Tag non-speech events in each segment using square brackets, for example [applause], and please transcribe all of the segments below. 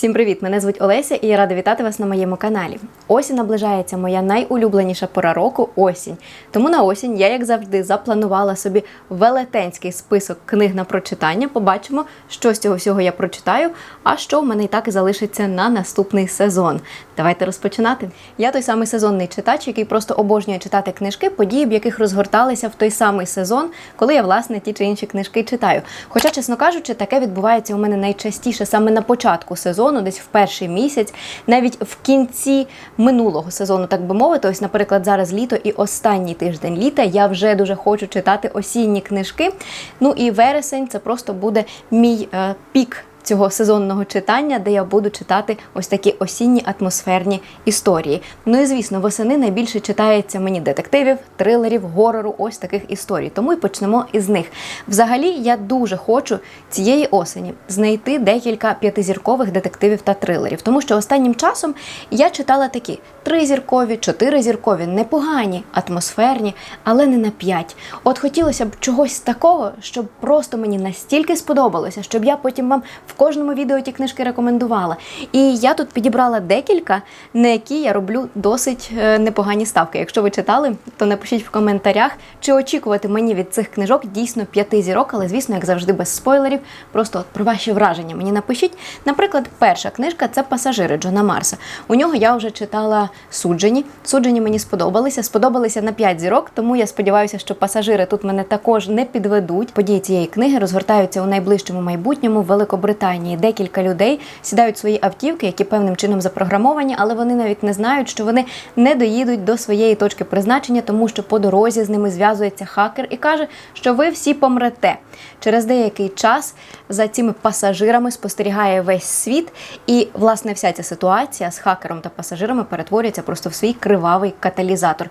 Всім привіт! Мене звуть Олеся і я рада вітати вас на моєму каналі. Осінь наближається моя найулюбленіша пора року осінь. Тому на осінь я, як завжди, запланувала собі велетенський список книг на прочитання. Побачимо, що з цього всього я прочитаю, а що в мене і так і залишиться на наступний сезон. Давайте розпочинати. Я той самий сезонний читач, який просто обожнює читати книжки, події, в яких розгорталися в той самий сезон, коли я власне ті чи інші книжки читаю. Хоча, чесно кажучи, таке відбувається у мене найчастіше саме на початку сезону, десь в перший місяць, навіть в кінці минулого сезону, так би мовити. Ось, наприклад, зараз літо і останній тиждень літа я вже дуже хочу читати осінні книжки. Ну і вересень це просто буде мій е, пік цього сезонного читання, де я буду читати ось такі осінні атмосферні історії. Ну і звісно, восени найбільше читається мені детективів, трилерів, горору, ось таких історій. Тому і почнемо із них. Взагалі, я дуже хочу цієї осені знайти декілька п'ятизіркових детективів та трилерів, тому що останнім часом я читала такі тризіркові, чотиризіркові, непогані, атмосферні, але не на п'ять. От хотілося б чогось такого, щоб просто мені настільки сподобалося, щоб я потім вам в кожному відео ті книжки рекомендувала. І я тут підібрала декілька, на які я роблю досить е, непогані ставки. Якщо ви читали, то напишіть в коментарях, чи очікувати мені від цих книжок дійсно п'яти зірок, але звісно, як завжди, без спойлерів. Просто от про ваші враження мені напишіть. Наприклад, перша книжка це пасажири Джона Марса. У нього я вже читала суджені. Суджені мені сподобалися. Сподобалися на 5 зірок, тому я сподіваюся, що пасажири тут мене також не підведуть. Події цієї книги розгортаються у найближчому майбутньому в Великобританії. Декілька людей сідають в свої автівки, які певним чином запрограмовані, але вони навіть не знають, що вони не доїдуть до своєї точки призначення, тому що по дорозі з ними зв'язується хакер і каже, що ви всі помрете. Через деякий час за цими пасажирами спостерігає весь світ, і власне вся ця ситуація з хакером та пасажирами перетворюється просто в свій кривавий каталізатор.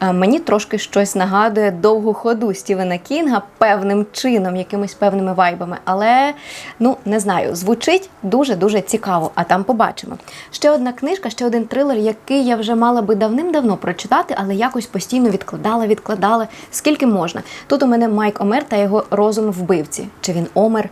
Е, Мені трошки щось нагадує довгу ходу Стівена Кінга певним чином, якимись певними вайбами, але ну не знаю, звучить дуже дуже цікаво. А там побачимо. Ще одна книжка, ще один трилер, який я вже мала би давним-давно прочитати, але якось постійно відкладала, відкладала. Скільки можна? Тут у мене Майк Омер та його розум вбивці. Чи він Омер?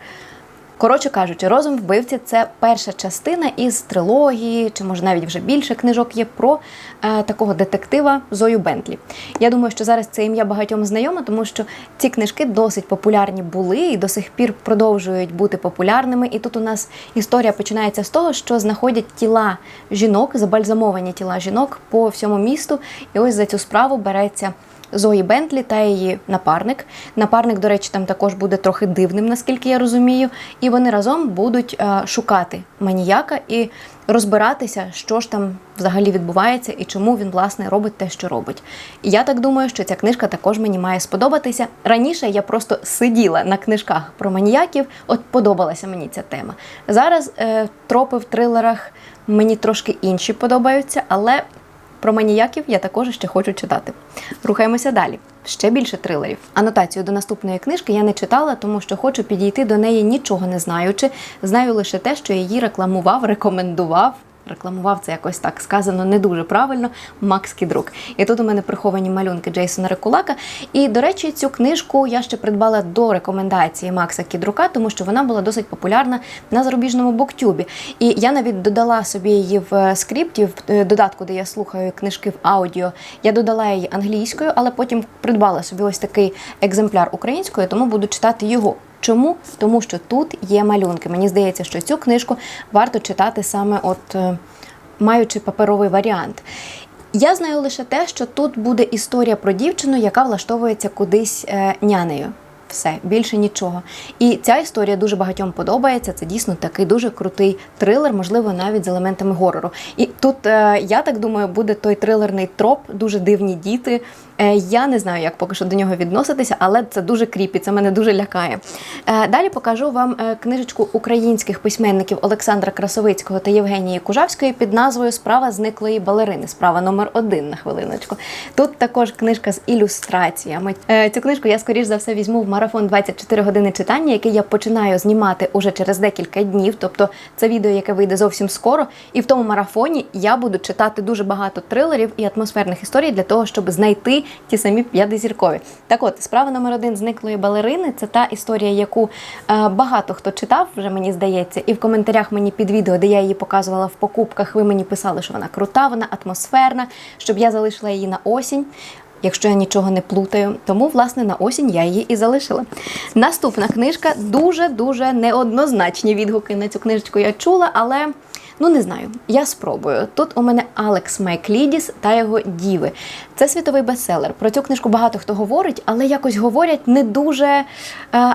Коротше кажучи, розум вбивці це перша частина із трилогії, чи може навіть вже більше книжок є про е, такого детектива Зою Бентлі. Я думаю, що зараз це ім'я багатьом знайоме, тому що ці книжки досить популярні були і до сих пір продовжують бути популярними. І тут у нас історія починається з того, що знаходять тіла жінок, забальзамовані тіла жінок по всьому місту. І ось за цю справу береться. Зої Бентлі та її напарник. Напарник, до речі, там також буде трохи дивним, наскільки я розумію. І вони разом будуть е, шукати маніяка і розбиратися, що ж там взагалі відбувається і чому він власне робить те, що робить. І я так думаю, що ця книжка також мені має сподобатися. Раніше я просто сиділа на книжках про маніяків, от подобалася мені ця тема. Зараз е, тропи в трилерах мені трошки інші подобаються, але про маніяків я також ще хочу читати. Рухаємося далі. Ще більше трилерів. Анотацію до наступної книжки я не читала, тому що хочу підійти до неї нічого не знаючи. Знаю лише те, що її рекламував, рекомендував. Рекламував це якось так сказано не дуже правильно. Макс Кідрук. І тут у мене приховані малюнки Джейсона Рекулака. І, до речі, цю книжку я ще придбала до рекомендації Макса Кідрука, тому що вона була досить популярна на зарубіжному буктюбі. І я навіть додала собі її в скрипті, в е, додатку, де я слухаю книжки в аудіо. Я додала її англійською, але потім придбала собі ось такий екземпляр українською, тому буду читати його. Чому? Тому що тут є малюнки. Мені здається, що цю книжку варто читати саме от е, маючи паперовий варіант. Я знаю лише те, що тут буде історія про дівчину, яка влаштовується кудись е, нянею. Все, більше нічого. І ця історія дуже багатьом подобається. Це дійсно такий дуже крутий трилер, можливо, навіть з елементами горору. І тут, е, я так думаю, буде той трилерний троп, дуже дивні діти. Е, я не знаю, як поки що до нього відноситися, але це дуже кріпі, це мене дуже лякає. Е, далі покажу вам е, книжечку українських письменників Олександра Красовицького та Євгенії Кужавської під назвою Справа зниклої балерини. Справа номер один на хвилиночку. Тут також книжка з ілюстраціями. Цю книжку я скоріш за все візьму в марафон 24 години читання, який я починаю знімати уже через декілька днів. Тобто це відео, яке вийде зовсім скоро. І в тому марафоні я буду читати дуже багато трилерів і атмосферних історій для того, щоб знайти ті самі п'ятизіркові. Так от, справа номер один зниклої балерини це та історія, яку е, багато хто читав, вже мені здається, і в коментарях мені під відео, де я її показувала в покупках, ви мені писали, що вона крута, вона атмосферна, щоб я залишила її на осінь. Якщо я нічого не плутаю, тому власне на осінь я її і залишила. Наступна книжка дуже дуже неоднозначні відгуки на цю книжечку я чула, але ну не знаю. Я спробую. Тут у мене Алекс Майклідіс та його діви. Це світовий бестселер. Про цю книжку багато хто говорить, але якось говорять не дуже е,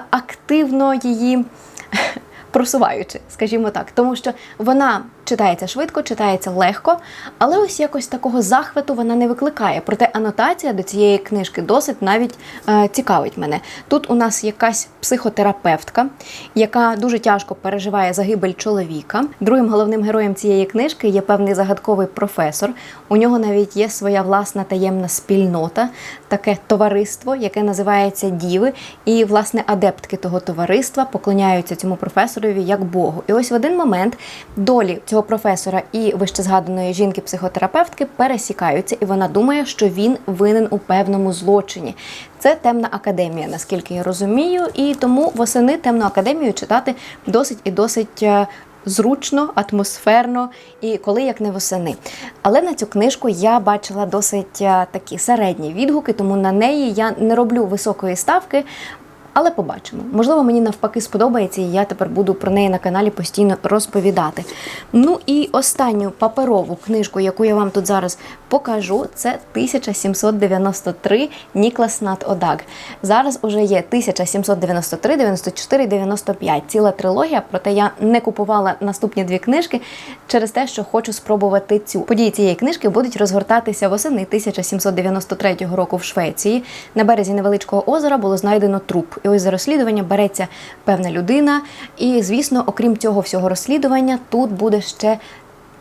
активно її. [laughs] Просуваючи, скажімо так, тому що вона читається швидко, читається легко, але ось якось такого захвату вона не викликає. Проте анотація до цієї книжки досить навіть е, цікавить мене. Тут у нас якась психотерапевтка, яка дуже тяжко переживає загибель чоловіка. Другим головним героєм цієї книжки є певний загадковий професор. У нього навіть є своя власна таємна спільнота, таке товариство, яке називається Діви. І, власне, адептки того товариства поклоняються цьому професорові як Богу. І ось в один момент долі цього професора і вищезгаданої жінки-психотерапевтки пересікаються, і вона думає, що він винен у певному злочині. Це темна академія, наскільки я розумію, і тому восени темну академію читати досить і досить. е, Зручно, атмосферно і коли як не восени. Але на цю книжку я бачила досить е, такі середні відгуки, тому на неї я не роблю високої ставки. Але побачимо. Можливо, мені навпаки сподобається, і я тепер буду про неї на каналі постійно розповідати. Ну і останню паперову книжку, яку я вам тут зараз покажу, це 1793 Ніклас Нат Одаг. Зараз уже є 1793, 94 95. Ціла трилогія, проте я не купувала наступні дві книжки через те, що хочу спробувати цю. Події цієї книжки будуть розгортатися восени 1793 року в Швеції. На березі невеличкого озера було знайдено труп. І ось за розслідування береться певна людина. І, звісно, окрім цього всього розслідування, тут буде ще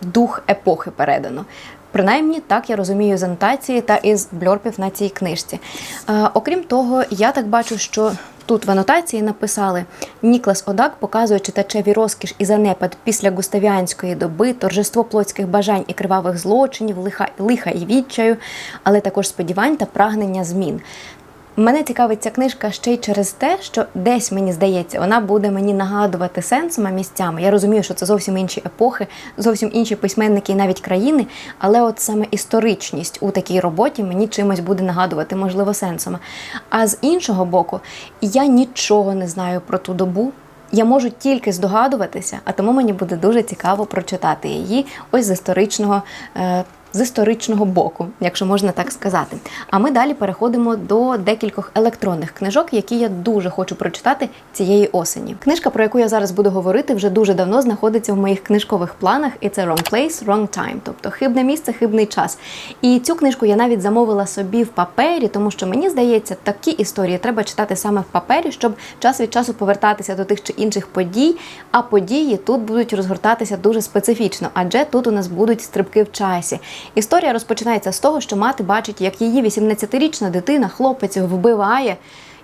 дух епохи передано. Принаймні, так я розумію з анотації та із бльорпів на цій книжці. Е, окрім того, я так бачу, що тут в анотації написали Ніклас Одак показує читачеві розкіш і занепад після густавіанської доби, торжество плотських бажань і кривавих злочинів, лиха, лиха і відчаю, але також сподівань та прагнення змін. Мене цікавить ця книжка ще й через те, що десь мені здається, вона буде мені нагадувати сенсами місцями. Я розумію, що це зовсім інші епохи, зовсім інші письменники і навіть країни. Але от саме історичність у такій роботі мені чимось буде нагадувати, можливо, сенсами. А з іншого боку, я нічого не знаю про ту добу. Я можу тільки здогадуватися, а тому мені буде дуже цікаво прочитати її ось з історичного. Е, з історичного боку, якщо можна так сказати. А ми далі переходимо до декількох електронних книжок, які я дуже хочу прочитати цієї осені. Книжка, про яку я зараз буду говорити, вже дуже давно знаходиться в моїх книжкових планах, і це Wrong Place, Wrong Time, тобто хибне місце, хибний час. І цю книжку я навіть замовила собі в папері, тому що мені здається, такі історії треба читати саме в папері, щоб час від часу повертатися до тих чи інших подій. А події тут будуть розгортатися дуже специфічно, адже тут у нас будуть стрибки в часі. Історія розпочинається з того, що мати бачить, як її 18-річна дитина, хлопець вбиває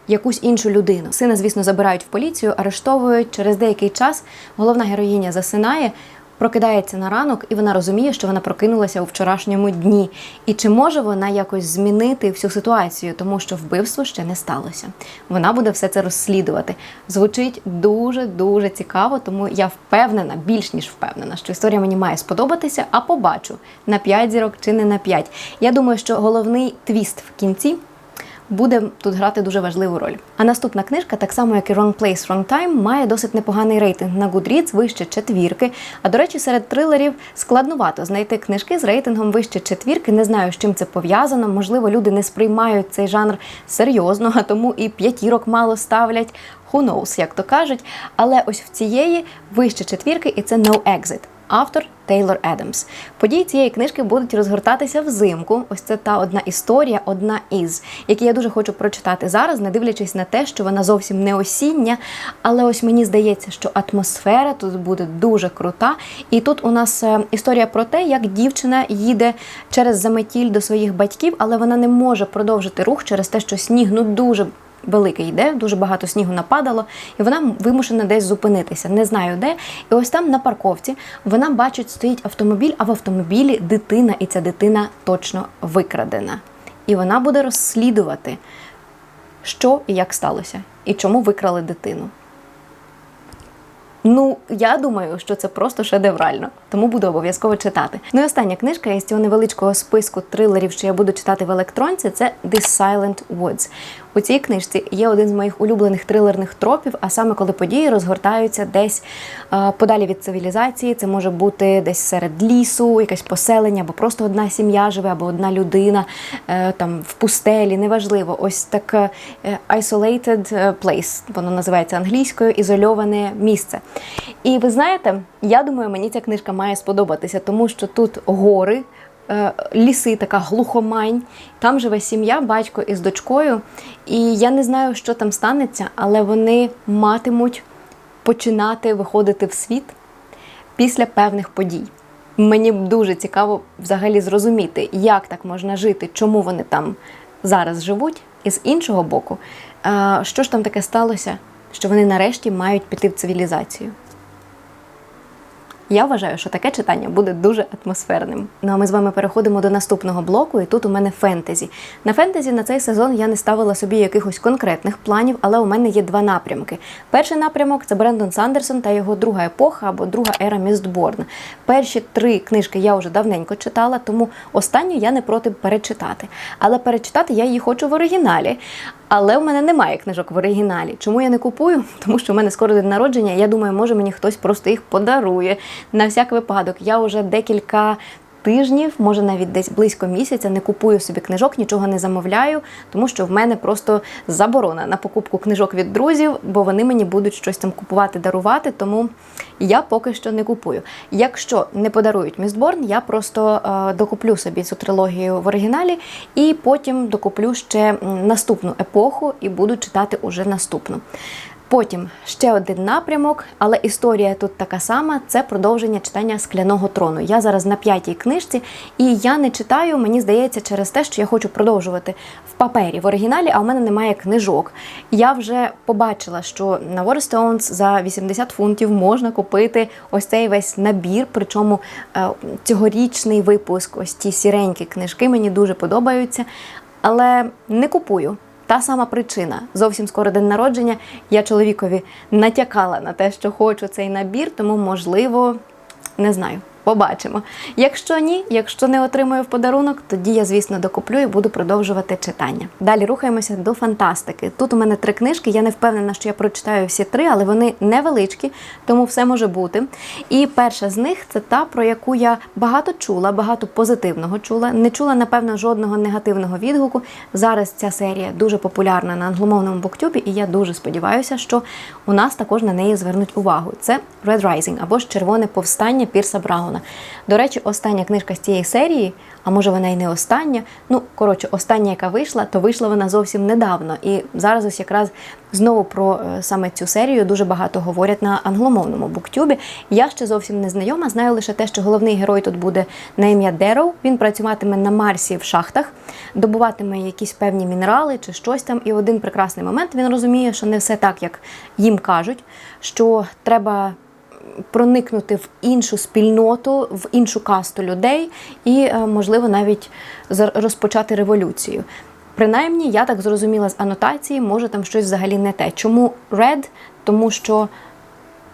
якусь іншу людину. Сина, звісно, забирають в поліцію, арештовують. Через деякий час головна героїня засинає. Прокидається на ранок, і вона розуміє, що вона прокинулася у вчорашньому дні. І чи може вона якось змінити всю ситуацію, тому що вбивство ще не сталося. Вона буде все це розслідувати. Звучить дуже дуже цікаво, тому я впевнена, більш ніж впевнена, що історія мені має сподобатися, а побачу на 5 зірок чи не на 5. Я думаю, що головний твіст в кінці буде тут грати дуже важливу роль. А наступна книжка, так само як і Wrong Place, Wrong Time, має досить непоганий рейтинг на Goodreads, вище четвірки. А до речі, серед трилерів складнувато знайти книжки з рейтингом вище четвірки. Не знаю, з чим це пов'язано. Можливо, люди не сприймають цей жанр серйозно, а тому і п'ятірок мало ставлять. Who knows, як то кажуть. Але ось в цієї вище четвірки, і це No Exit. Автор Тейлор Едамс. Події цієї книжки будуть розгортатися взимку. Ось це та одна історія, одна із, які я дуже хочу прочитати зараз, не дивлячись на те, що вона зовсім не осіння. Але ось мені здається, що атмосфера тут буде дуже крута. І тут у нас е, історія про те, як дівчина їде через заметіль до своїх батьків, але вона не може продовжити рух через те, що сніг ну дуже великий йде, дуже багато снігу нападало, і вона вимушена десь зупинитися. Не знаю де. І ось там на парковці вона бачить, стоїть автомобіль, а в автомобілі дитина, і ця дитина точно викрадена. і вона буде розслідувати, що і як сталося, і чому викрали дитину. Ну, я думаю, що це просто шедеврально, тому буду обов'язково читати. Ну і остання книжка із цього невеличкого списку трилерів, що я буду читати в електронці, це This Silent Woods. У цій книжці є один з моїх улюблених трилерних тропів, а саме коли події розгортаються десь е, подалі від цивілізації. Це може бути десь серед лісу, якесь поселення, або просто одна сім'я живе, або одна людина е, там в пустелі, неважливо. Ось таке е, isolated place, воно називається англійською, ізольоване місце. І ви знаєте, я думаю, мені ця книжка має сподобатися, тому що тут гори. Е, Ліси, така глухомань. Там живе сім'я, батько із дочкою. І я не знаю, що там станеться, але вони матимуть починати виходити в світ після певних подій. Мені дуже цікаво взагалі зрозуміти, як так можна жити, чому вони там зараз живуть, і з іншого боку, е, що ж там таке сталося, що вони нарешті мають піти в цивілізацію. Я вважаю, що таке читання буде дуже атмосферним. Ну а ми з вами переходимо до наступного блоку, і тут у мене фентезі. На фентезі на цей сезон я не ставила собі якихось конкретних планів, але у мене є два напрямки. Перший напрямок це Брендон Сандерсон та його друга епоха або друга ера Містборн. Перші три книжки я вже давненько читала, тому останню я не проти перечитати. Але перечитати я її хочу в оригіналі. Але в мене немає книжок в оригіналі. Чому я не купую? [laughs] Тому що в мене скоро день народження. Я думаю, може мені хтось просто їх подарує. На всяк випадок. Я вже декілька тижнів, може навіть десь близько місяця, не купую собі книжок, нічого не замовляю, тому що в мене просто заборона на покупку книжок від друзів, бо вони мені будуть щось там купувати, дарувати. Тому я поки що не купую. Якщо не подарують Містборн, я просто е, докуплю собі цю трилогію в оригіналі і потім докуплю ще наступну епоху і буду читати уже наступну. Потім ще один напрямок, але історія тут така сама: це продовження читання скляного трону. Я зараз на п'ятій книжці, і я не читаю, мені здається, через те, що я хочу продовжувати в папері в оригіналі, а у мене немає книжок. Я вже побачила, що на Waterstones за 80 фунтів можна купити ось цей весь набір. Причому е, цьогорічний випуск, ось ті сіренькі книжки мені дуже подобаються, але не купую. Та сама причина. Зовсім скоро день народження. Я чоловікові натякала на те, що хочу цей набір, тому, можливо, не знаю. Побачимо. Якщо ні, якщо не отримаю в подарунок, тоді я, звісно, докуплю і буду продовжувати читання. Далі рухаємося до фантастики. Тут у мене три книжки. Я не впевнена, що я прочитаю всі три, але вони невеличкі, тому все може бути. І перша з них це та, про яку я багато чула, багато позитивного чула. Не чула, напевно, жодного негативного відгуку. Зараз ця серія дуже популярна на англомовному буктюбі, і я дуже сподіваюся, що у нас також на неї звернуть увагу. Це Red Rising або ж Червоне повстання Пірса Брауна. До речі, остання книжка з цієї серії, а може вона і не остання. Ну, коротше, остання, яка вийшла, то вийшла вона зовсім недавно. І зараз ось якраз знову про е, саме цю серію дуже багато говорять на англомовному буктюбі. Я ще зовсім не знайома, знаю лише те, що головний герой тут буде на ім'я Дероу. Він працюватиме на Марсі в шахтах, добуватиме якісь певні мінерали чи щось там. І в один прекрасний момент він розуміє, що не все так, як їм кажуть, що треба проникнути в іншу спільноту, в іншу касту людей і, е, можливо, навіть розпочати революцію. Принаймні, я так зрозуміла з анотації, може там щось взагалі не те. Чому Red? Тому що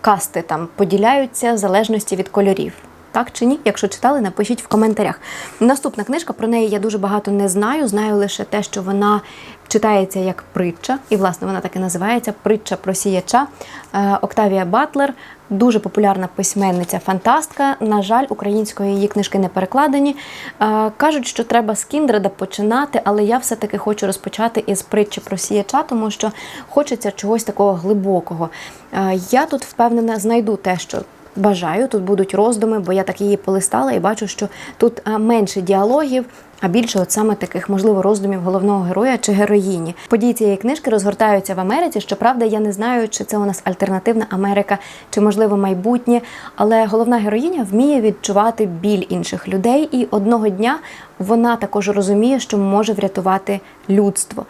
касти там поділяються в залежності від кольорів. Так чи ні? Якщо читали, напишіть в коментарях. Наступна книжка про неї я дуже багато не знаю. Знаю лише те, що вона читається як притча, і власне вона так і називається Притча про сіяча Е, Октавія Батлер. Дуже популярна письменниця, фантастка. На жаль, українською її книжки не перекладені. Е, Кажуть, що треба з Кіндреда починати, але я все-таки хочу розпочати із притчі про сіяча, тому що хочеться чогось такого глибокого. Е, Я тут впевнена знайду те, що бажаю. Тут будуть роздуми, бо я так її полистала і бачу, що тут е, менше діалогів. А більше от саме таких можливо роздумів головного героя чи героїні. Події цієї книжки розгортаються в Америці. Щоправда, я не знаю, чи це у нас альтернативна Америка, чи можливо майбутнє. Але головна героїня вміє відчувати біль інших людей, і одного дня вона також розуміє, що може врятувати людство.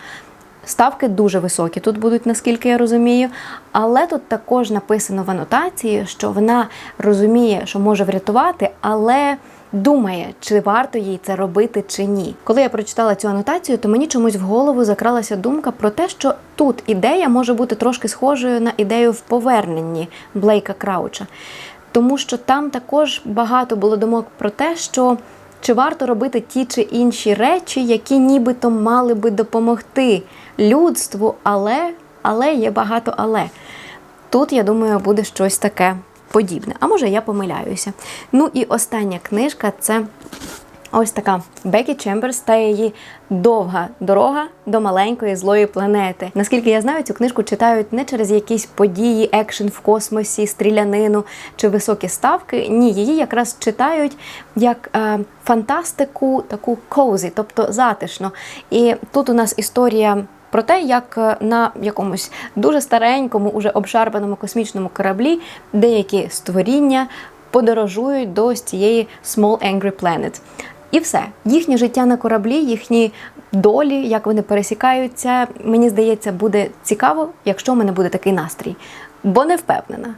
Ставки дуже високі тут будуть, наскільки я розумію. Але тут також написано в анотації, що вона розуміє, що може врятувати, але думає, чи варто їй це робити чи ні. Коли я прочитала цю анотацію, то мені чомусь в голову закралася думка про те, що тут ідея може бути трошки схожою на ідею в поверненні Блейка Крауча, тому що там також багато було думок про те, що чи варто робити ті чи інші речі, які нібито мали би допомогти людству, але, але є багато але. Тут, я думаю, буде щось таке подібне. А може, я помиляюся. Ну і остання книжка це ось така Бекі Чемберс та її довга дорога до маленької злої планети. Наскільки я знаю, цю книжку читають не через якісь події, екшен в космосі, стрілянину чи високі ставки. Ні, її якраз читають як е, фантастику, таку коузі, тобто затишно. І тут у нас історія про те, як е, на якомусь дуже старенькому, уже обшарпаному космічному кораблі деякі створіння подорожують до цієї Small Angry Planet. І все, їхнє життя на кораблі, їхні долі, як вони пересікаються, мені здається, буде цікаво, якщо в мене буде такий настрій. Бо не впевнена.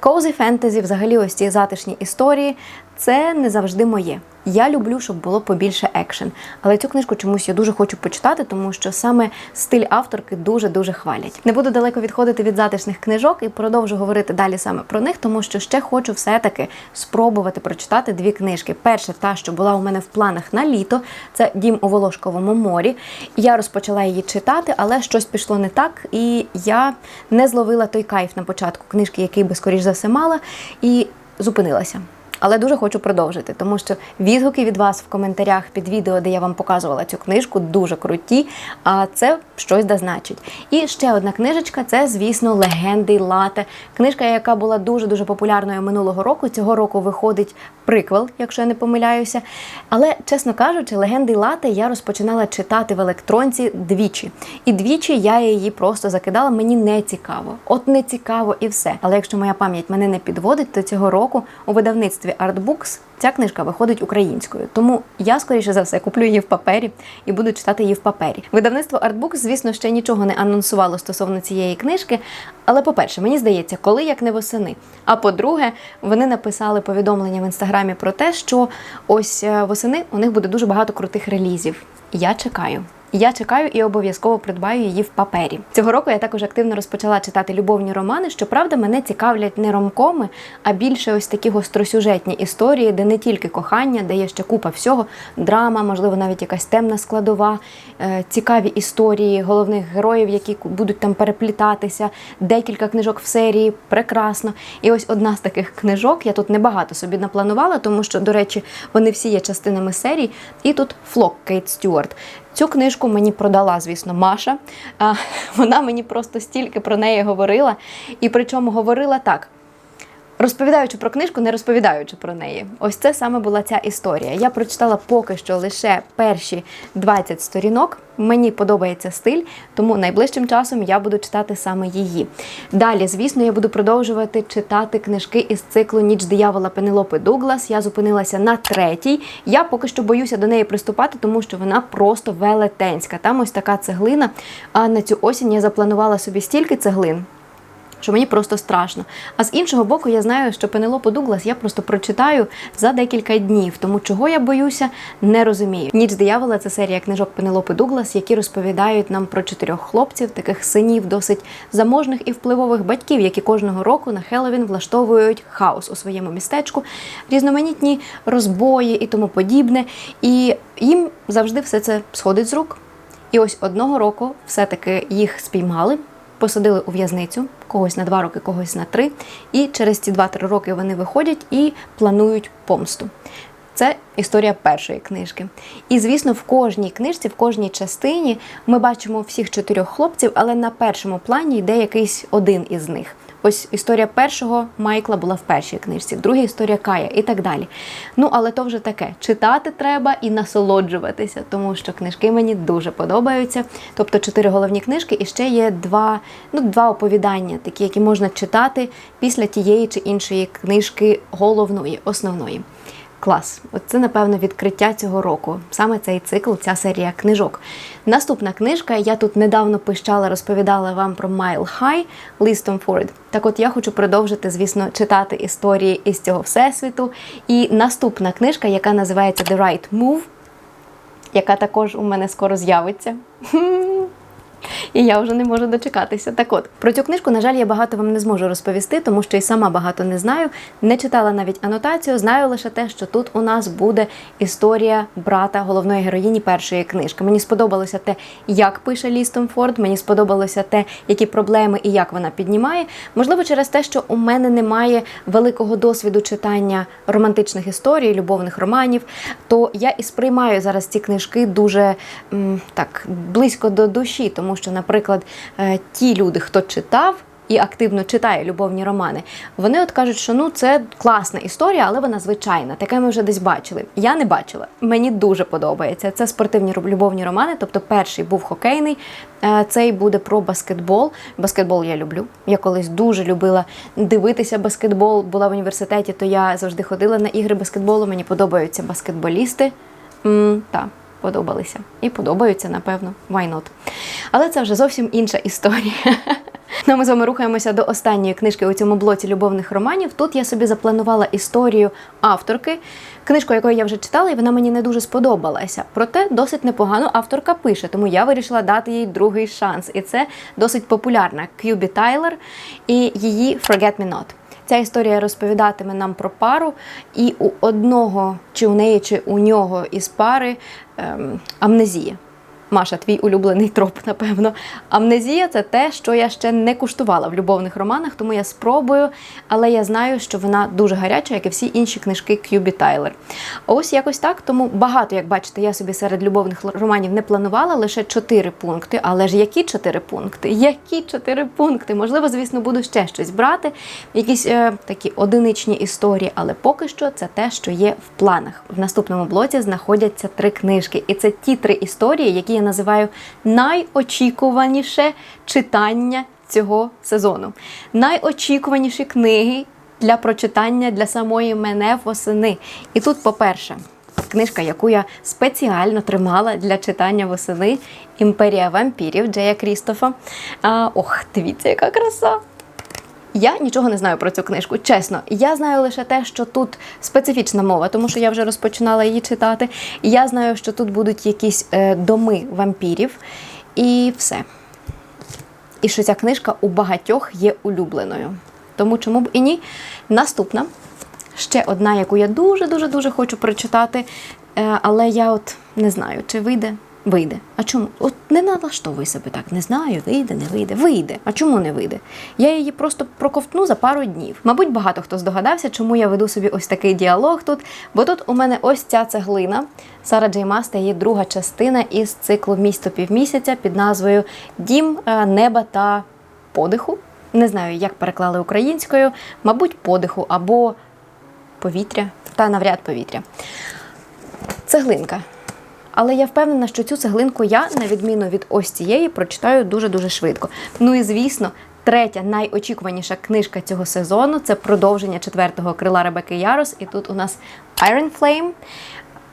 Коузі фентезі, взагалі, ось ці затишні історії, це не завжди моє. Я люблю, щоб було побільше екшен. Але цю книжку чомусь я дуже хочу почитати, тому що саме стиль авторки дуже-дуже хвалять. Не буду далеко відходити від затишних книжок і продовжу говорити далі саме про них, тому що ще хочу все-таки спробувати прочитати дві книжки. Перша, та, що була у мене в планах на літо, це Дім у Волошковому морі. Я розпочала її читати, але щось пішло не так, і я не зловила той кайф на початку книжки, який би скоріш за все мала, і зупинилася. Але дуже хочу продовжити, тому що відгуки від вас в коментарях під відео, де я вам показувала цю книжку, дуже круті. А це щось да значить. І ще одна книжечка це, звісно, легенди лате. Книжка, яка була дуже дуже популярною минулого року. Цього року виходить приквел, якщо я не помиляюся. Але, чесно кажучи, легенди лате я розпочинала читати в електронці двічі. І двічі я її просто закидала. Мені не цікаво. От не цікаво і все. Але якщо моя пам'ять мене не підводить, то цього року у видавництві Artbooks ця книжка виходить українською. Тому я, скоріше за все, куплю її в папері і буду читати її в папері. Видавництво Artbooks, звісно, ще нічого не анонсувало стосовно цієї книжки. Але, по-перше, мені здається, коли як не восени. А по-друге, вони написали повідомлення в інстаграмі про те, що ось е, восени у них буде дуже багато крутих релізів. Я чекаю. Я чекаю і обов'язково придбаю її в папері. Цього року я також активно розпочала читати любовні романи. Щоправда, мене цікавлять не ромкоми, а більше ось такі гостросюжетні історії, де не тільки кохання, де є ще купа всього, драма, можливо, навіть якась темна складова, е, цікаві історії головних героїв, які будуть там переплітатися, декілька книжок в серії, прекрасно. І ось одна з таких книжок, я тут небагато собі напланувала, тому що, до речі, вони всі є частинами серій. І тут Флок Кейт Стюарт. Цю книжку мені продала, звісно, Маша. [laughs] Вона мені просто стільки про неї говорила. І причому говорила так. Розповідаючи про книжку, не розповідаючи про неї. Ось це саме була ця історія. Я прочитала поки що лише перші 20 сторінок. Мені подобається стиль, тому найближчим часом я буду читати саме її. Далі, звісно, я буду продовжувати читати книжки із циклу Ніч диявола Пенелопи Дуглас. Я зупинилася на третій. Я поки що боюся до неї приступати, тому що вона просто велетенська. Там ось така цеглина. А на цю осінь я запланувала собі стільки цеглин що мені просто страшно. А з іншого боку, я знаю, що Пенелопу Дуглас я просто прочитаю за декілька днів, тому чого я боюся, не розумію. Ніч диявола це серія книжок Пенелопи Дуглас, які розповідають нам про чотирьох хлопців, таких синів, досить заможних і впливових батьків, які кожного року на Хеллоуін влаштовують хаос у своєму містечку, різноманітні розбої і тому подібне. І їм завжди все це сходить з рук. І ось одного року все-таки їх спіймали посадили у в'язницю когось на два роки, когось на три. І через ці два-три роки вони виходять і планують помсту. Це історія першої книжки. І, звісно, в кожній книжці, в кожній частині ми бачимо всіх чотирьох хлопців, але на першому плані йде якийсь один із них. Ось історія першого Майкла була в першій книжці, в другій історія Кая і так далі. Ну, але то вже таке. Читати треба і насолоджуватися, тому що книжки мені дуже подобаються. Тобто чотири головні книжки, і ще є два, ну, два оповідання, такі, які можна читати після тієї чи іншої книжки головної, основної. Клас, оце, напевно, відкриття цього року. Саме цей цикл, ця серія книжок. Наступна книжка, я тут недавно пищала, розповідала вам про Mile High Лістом Форд. Так от я хочу продовжити, звісно, читати історії із цього всесвіту. І наступна книжка, яка називається The Right Move, яка також у мене скоро з'явиться. [laughs] І я вже не можу дочекатися. Так от про цю книжку, на жаль, я багато вам не зможу розповісти, тому що і сама багато не знаю. Не читала навіть анотацію. Знаю лише те, що тут у нас буде історія брата головної героїні першої книжки. Мені сподобалося те, як пише Лістон Форд. Мені сподобалося те, які проблеми і як вона піднімає. Можливо, через те, що у мене немає великого досвіду читання романтичних історій, любовних романів, то я і сприймаю зараз ці книжки дуже так близько до душі, тому що, наприклад, е, ті люди, хто читав. І активно читає любовні романи. Вони от кажуть, що ну це класна історія, але вона звичайна. Таке ми вже десь бачили. Я не бачила. Мені дуже подобається. Це спортивні любовні романи. Тобто, перший був хокейний, е, цей буде про баскетбол. Баскетбол я люблю. Я колись дуже любила дивитися баскетбол. Була в університеті, то я завжди ходила на ігри баскетболу. Мені подобаються баскетболісти. М, та подобалися і подобаються, напевно. Why not? Але це вже зовсім інша історія. [laughs] Ну, ми з вами рухаємося до останньої книжки у цьому блоці любовних романів. Тут я собі запланувала історію авторки, книжку, яку я вже читала, і вона мені не дуже сподобалася. Проте досить непогано авторка пише, тому я вирішила дати їй другий шанс. І це досить популярна К'юбі Тайлер і її Forget Me Not. Ця історія розповідатиме нам про пару, і у одного, чи у неї, чи у нього із пари ем, амнезія. Маша, твій улюблений троп, напевно. Амнезія це те, що я ще не куштувала в любовних романах, тому я спробую, але я знаю, що вона дуже гаряча, як і всі інші книжки К'юбі Тайлер. Ось якось так. Тому багато, як бачите, я собі серед любовних романів не планувала, лише чотири пункти. Але ж які чотири пункти? Які чотири пункти? Можливо, звісно, буду ще щось брати, якісь е, такі одиничні історії, але поки що це те, що є в планах. В наступному блоці знаходяться три книжки, і це ті три історії, які я називаю найочікуваніше читання цього сезону. Найочікуваніші книги для прочитання для самої мене восени. І тут, по-перше, книжка, яку я спеціально тримала для читання восени Імперія вампірів Джея Крістофа. А, ох, дивіться, яка краса! Я нічого не знаю про цю книжку. Чесно, я знаю лише те, що тут специфічна мова, тому що я вже розпочинала її читати. Я знаю, що тут будуть якісь е, доми вампірів, і все. І що ця книжка у багатьох є улюбленою. Тому чому б і ні? Наступна ще одна, яку я дуже дуже дуже хочу прочитати, е, але я от не знаю, чи вийде. Вийде. А чому? От не налаштовуй себе так. Не знаю, вийде, не вийде. Вийде. А чому не вийде? Я її просто проковтну за пару днів. Мабуть, багато хто здогадався, чому я веду собі ось такий діалог тут. Бо тут у мене ось ця цеглина. Сара Джей Мас та її друга частина із циклу Місто півмісяця під назвою Дім е, неба та подиху. Не знаю, як переклали українською, мабуть, подиху або повітря, та навряд повітря. Цеглинка. Але я впевнена, що цю цеглинку я, на відміну від ось цієї, прочитаю дуже-дуже швидко. Ну і звісно, третя найочікуваніша книжка цього сезону це продовження четвертого крила Ребекки Ярос. І тут у нас Iron Flame.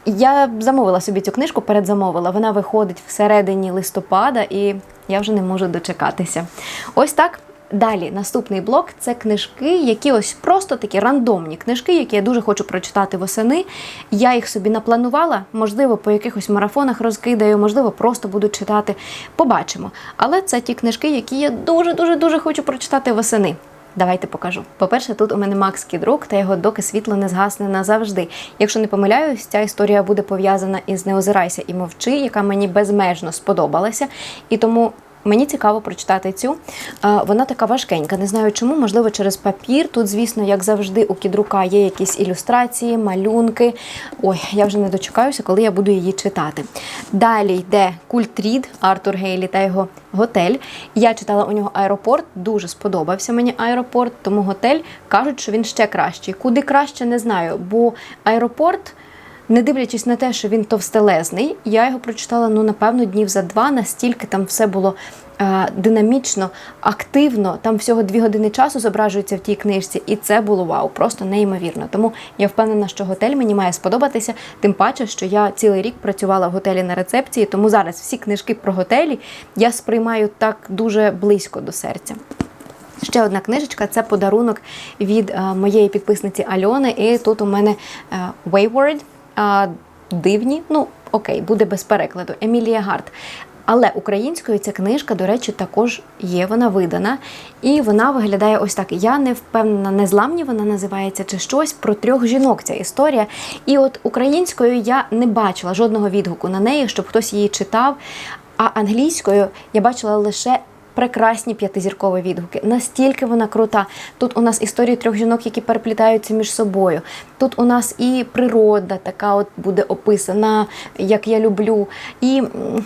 Я замовила собі цю книжку, передзамовила. Вона виходить всередині листопада, і я вже не можу дочекатися. Ось так. Далі, наступний блок це книжки, які ось просто такі рандомні книжки, які я дуже хочу прочитати восени. Я їх собі напланувала, можливо, по якихось марафонах розкидаю, можливо, просто буду читати. Побачимо. Але це ті книжки, які я дуже-дуже дуже хочу прочитати восени. Давайте покажу. По-перше, тут у мене Макс Кідрук та його доки світло не згасне назавжди. Якщо не помиляюсь, ця історія буде пов'язана із Не озирайся і мовчи, яка мені безмежно сподобалася. І тому Мені цікаво прочитати цю. Вона така важкенька. Не знаю чому, можливо, через папір. Тут, звісно, як завжди, у кідрука є якісь ілюстрації, малюнки. Ой, я вже не дочекаюся, коли я буду її читати. Далі йде Культрід Артур Гейлі та його готель. Я читала у нього аеропорт, дуже сподобався мені аеропорт, тому готель кажуть, що він ще кращий. Куди краще, не знаю, бо аеропорт. Не дивлячись на те, що він товстелезний, я його прочитала ну напевно днів за два, настільки там все було е, динамічно, активно. Там всього дві години часу зображується в тій книжці, і це було вау, просто неймовірно. Тому я впевнена, що готель мені має сподобатися. Тим паче, що я цілий рік працювала в готелі на рецепції, тому зараз всі книжки про готелі я сприймаю так дуже близько до серця. Ще одна книжечка це подарунок від е, моєї підписниці Альони. І тут у мене е, Wayward, е, дивні, ну окей, буде без перекладу. Емілія Гарт. Але українською ця книжка, до речі, також є, вона видана. І вона виглядає ось так. Я не впевнена, незламні вона називається чи щось про трьох жінок. Ця історія. І от українською я не бачила жодного відгуку на неї, щоб хтось її читав. А англійською я бачила лише прекрасні п'ятизіркові відгуки. Настільки вона крута. Тут у нас історії трьох жінок, які переплітаються між собою. Тут у нас і природа така от буде описана, як я люблю. І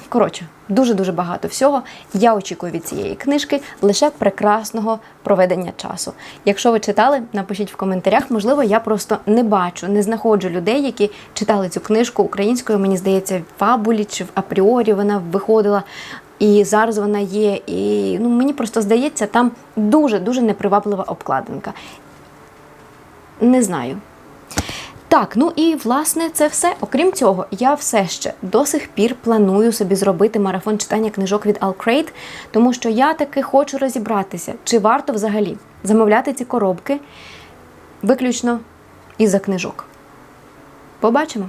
коротше, дуже-дуже багато всього. Я очікую від цієї книжки лише прекрасного проведення часу. Якщо ви читали, напишіть в коментарях. Можливо, я просто не бачу, не знаходжу людей, які читали цю книжку українською. Мені здається, в фабулі чи в апріорі вона виходила. І зараз вона є. І ну, мені просто здається, там дуже-дуже неприваблива обкладинка. Не знаю. Так, ну і власне це все. Окрім цього, я все ще до сих пір планую собі зробити марафон читання книжок від Alcrate, тому що я таки хочу розібратися, чи варто взагалі замовляти ці коробки виключно із-за книжок. Побачимо.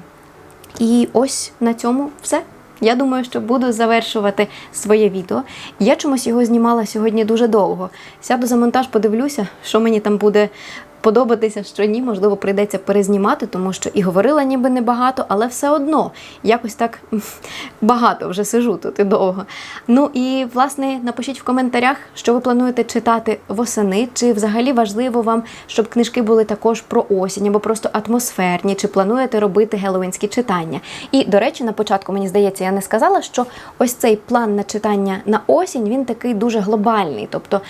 І ось на цьому все. Я думаю, що буду завершувати своє відео. Я чомусь його знімала сьогодні дуже довго. Сяду за монтаж, подивлюся, що мені там буде подобатися, що ні. Можливо, прийдеться перезнімати, тому що і говорила ніби небагато, але все одно якось так [laughs] багато вже сижу тут і довго. Ну і власне напишіть в коментарях, що ви плануєте читати восени, чи взагалі важливо вам, щоб книжки були також про осінь або просто атмосферні, чи плануєте робити геловінські читання. І, до речі, на початку мені здається, я не сказала, що ось цей план на читання на осінь він такий дуже глобальний. Тобто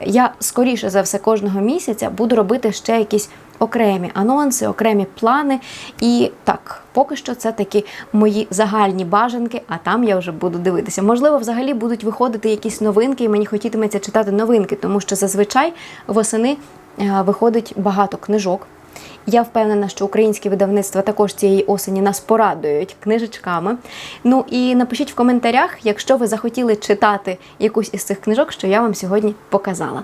я скоріше за все кожного місяця буду робити ще якісь окремі анонси, окремі плани. І так, поки що це такі мої загальні бажанки, а там я вже буду дивитися. Можливо, взагалі будуть виходити якісь новинки, і мені хотітиметься читати новинки, тому що зазвичай восени е, виходить багато книжок. Я впевнена, що українські видавництва також цієї осені нас порадують книжечками. Ну і напишіть в коментарях, якщо ви захотіли читати якусь із цих книжок, що я вам сьогодні показала.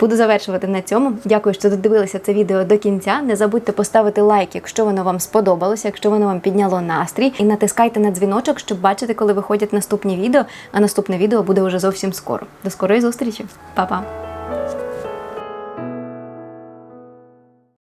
Буду завершувати на цьому. Дякую, що додивилися це відео до кінця. Не забудьте поставити лайк, якщо воно вам сподобалося, якщо воно вам підняло настрій. І натискайте на дзвіночок, щоб бачити, коли виходять наступні відео. А наступне відео буде вже зовсім скоро. До скорої зустрічі, Па-па!